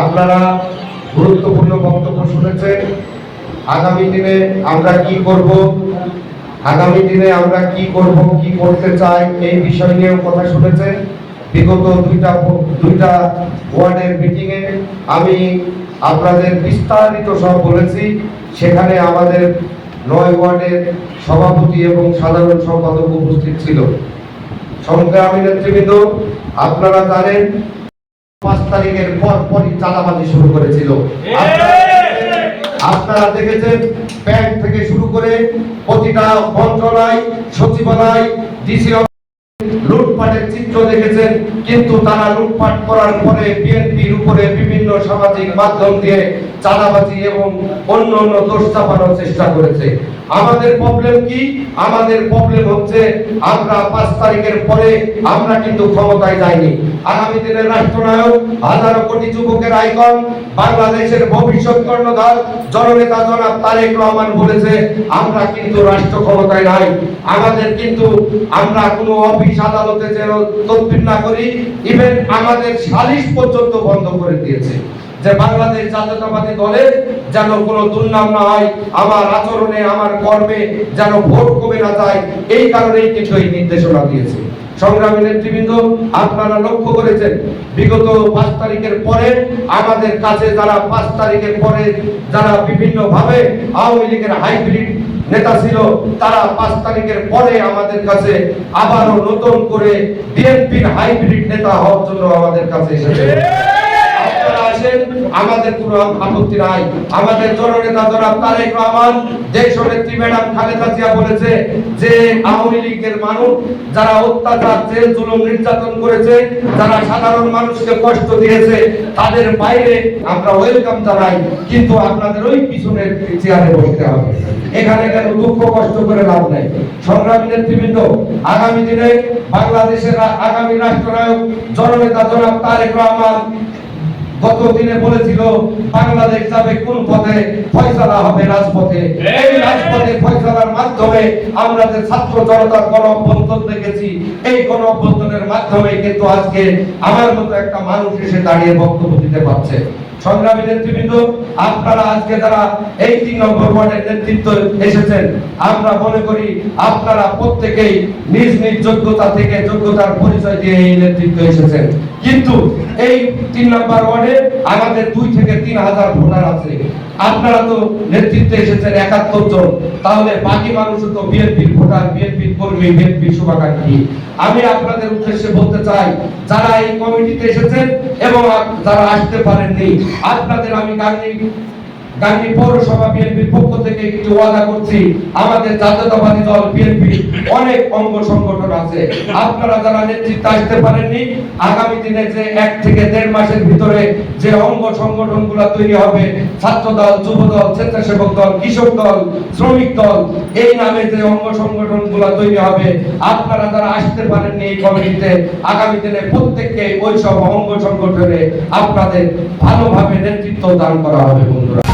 আপনারা গুরুত্বপূর্ণ বক্তব্য শুনেছেন। আগামী দিনে আমরা কি করব? আগামী দিনে আমরা কি করব? কি করতে চাই? এই বিষয় নিয়েও কথা শুনেছেন। বিগত দুইটা দুইটা ওয়ার্ডের মিটিংয়ে আমি আপনাদের বিস্তারিত সব বলেছি। সেখানে আমাদের নয় ওয়ার্ডের সভাপতি এবং সাধারণ সম্পাদক উপস্থিত ছিল। সংগ্রামী নেতৃবৃন্দ, আপনারা জানেন পাঁচ তারিখের পর পরই চাঁদাবাজি শুরু করেছিল। আপনারা- দেখেছেন ব্যাংক থেকে শুরু করে প্রতিটা মন্ত্রণালয় সচিবালয় ডিসি লুটপাটের চিত্র দেখেছেন কিন্তু তারা লুটপাট করার পরে বিএনপির উপরে বিভিন্ন সামাজিক মাধ্যম দিয়ে চাঁদাবাজি এবং অন্য অন্য দোষ চাপানোর চেষ্টা করেছে। আমাদের প্রবলেম কি? আমাদের প্রবলেম হচ্ছে আমরা পাঁচ তারিখের পরে আমরা কিন্তু ক্ষমতায় যাইনি। আগামী দিনের রাষ্ট্রনায়ক, হাজারো কোটি যুবকের আইকন, বাংলাদেশের ভবিষ্যৎ কর্ণধার, জননেতা জনাব তারেক রহমান বলেছে, আমরা কিন্তু রাষ্ট্র ক্ষমতায় নাই। আমাদের কিন্তু আমরা কোনো অফিস আদালতে যেন তদবির না করি ইভেন আমাদের সালিশ পর্যন্ত বন্ধ করে দিয়েছে। যে বাংলাদেশ জাতীয়তাবাদী দলের যেন কোনো দুর্নাম না হয়, আমার আচরণে, আমার কর্মে যেন ভোট কমে না যায়, এই কারণেই কিন্তু এই নির্দেশনা দিয়েছে। সংগ্রামী নেতৃবৃন্দ, আপনারা লক্ষ্য করেছেন, বিগত পাঁচ তারিখের পরে আমাদের কাছে যারা পাঁচ তারিখের পরে যারা বিভিন্ন ভাবে আওয়ামী লীগের হাইব্রিড নেতা ছিল, তারা পাঁচ তারিখের পরে আমাদের কাছে আবারও নতুন করে বিএনপির হাইব্রিড নেতা হওয়ার জন্য আমাদের কাছে এসেছে। আসেন আমাদের কোনো আপত্তি নাই। আমাদের জননেতা জনাব তারেক রহমান দেশ নেত্রী ম্যাডাম খালেদা জিয়া বলেছে যে আওয়ামী লীগের মানুষ যারা অত্যাচার জেল জুলুম নির্যাতন করেছে, যারা সাধারণ মানুষকে কষ্ট দিয়েছে, তাদের বাইরে আমরা ওয়েলকাম জানাই, কিন্তু আপনাদের ওই পিছনের চেয়ারে বসতে হবে। এখানে কেন দুঃখ, কষ্ট করে লাভ নাই? সংগ্রামী নেতৃবৃন্দ, আগামী দিনে বাংলাদেশের আগামী রাষ্ট্রনায়ক, জননেতা জনাব তারেক রহমান গত দিনে বলেছিল বাংলাদেশ যাবে কোন পথে ফয়সালা হবে রাজপথে। এই রাজপথে ফয়সালার মাধ্যমে আমরা যে ছাত্র জনতার গণ অভ্যন্তর দেখেছি এই গণ অভ্যন্তরের মাধ্যমে কিন্তু আজকে আমার মতো একটা মানুষ এসে দাঁড়িয়ে বক্তব্য দিতে পারছে। সংগ্রামী নেতৃবৃন্দ, আপনারা আজকে যারা এই তিন নম্বর ওয়ার্ডের নেতৃত্ব এসেছেন, আমরা মনে করি আপনারা প্রত্যেকেই নিজ নিজ যোগ্যতা থেকে যোগ্যতার পরিচয় দিয়ে এই নেতৃত্ব এসেছেন। কিন্তু এই তিন নম্বর ওয়ার্ডে আমাদের দুই থেকে তিন হাজার ভোটার আছে। আপনারা তো নেতৃত্বে এসেছেন একাত্তর জন, তাহলে বাকি মানুষ তো বিএনপির ভোটার বিএনপির কর্মী বিএনপির শুভাকাঙ্ক্ষী। আমি আপনাদের উদ্দেশ্যে বলতে চাই, যারা এই কমিটিতে এসেছেন এবং যারা আসতে পারেননি, আপনাদের আমি গান্ধী গান্ধী পৌরসভা বিএনপির পক্ষ থেকে একটি ওয়াদা করছি, আমাদের জাতীয়তাবাদী দল বিএনপি অনেক অঙ্গ সংগঠন আছে। আপনারা যারা নেতৃত্বে আসতে পারেননি আগামী দিনে যে এক থেকে দেড় মাসের ভিতরে যে অঙ্গ সংগঠন তৈরি হবে ছাত্র দল যুব দল স্বেচ্ছাসেবক দল, কৃষক দল, শ্রমিক দল, এই নামে যে অঙ্গ সংগঠন তৈরি হবে, আপনারা যারা আসতে পারেননি এই কমিটিতে, আগামী দিনে প্রত্যেককে ওই সব অঙ্গ সংগঠনে আপনাদের ভালোভাবে নেতৃত্ব দান করা হবে, বন্ধুরা।